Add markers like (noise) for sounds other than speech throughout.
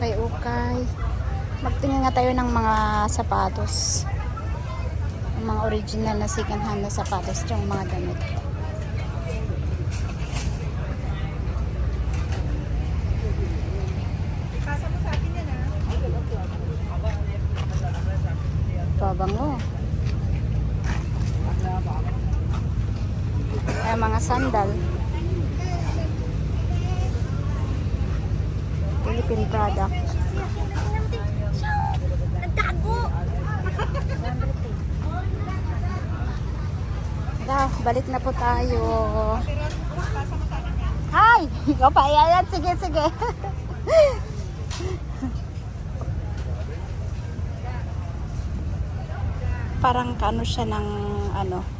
ukay-ukay. Magtingin nga tayo ng mga sapatos. Yung mga original na second hand na sapatos yung mga damit. Ha. Pabango. Ay, mga sandal. Philippine product. Tara, balik na po tayo. Hi! Ikaw pa, ayan, sige, sige. Parang kano siya ng ano.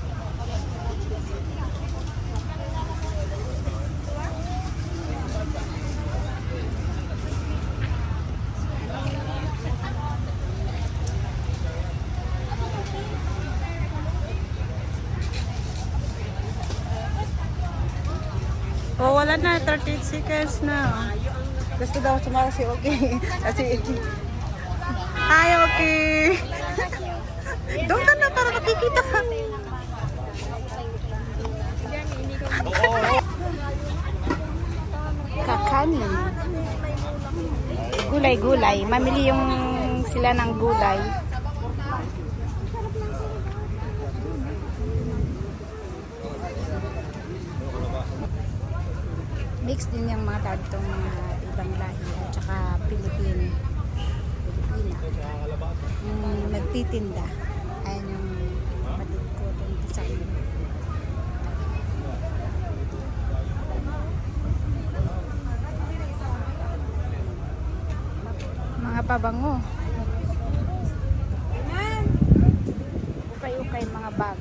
wala na. 38 seconds na. Gusto daw sumara si Okay. (laughs) Kasi... Hi, Okay! Doon ka na para makikita ka. Kakanin. Gulay-gulay. Mamili yung sila ng gulay. Mix din yung mga tawag itong mga ibang lahi at saka Pilipino. Pilipina. Yung nagtitinda. Ayan yung kapatid ko itong design. Mga pabango. Ukay-ukay mga bag.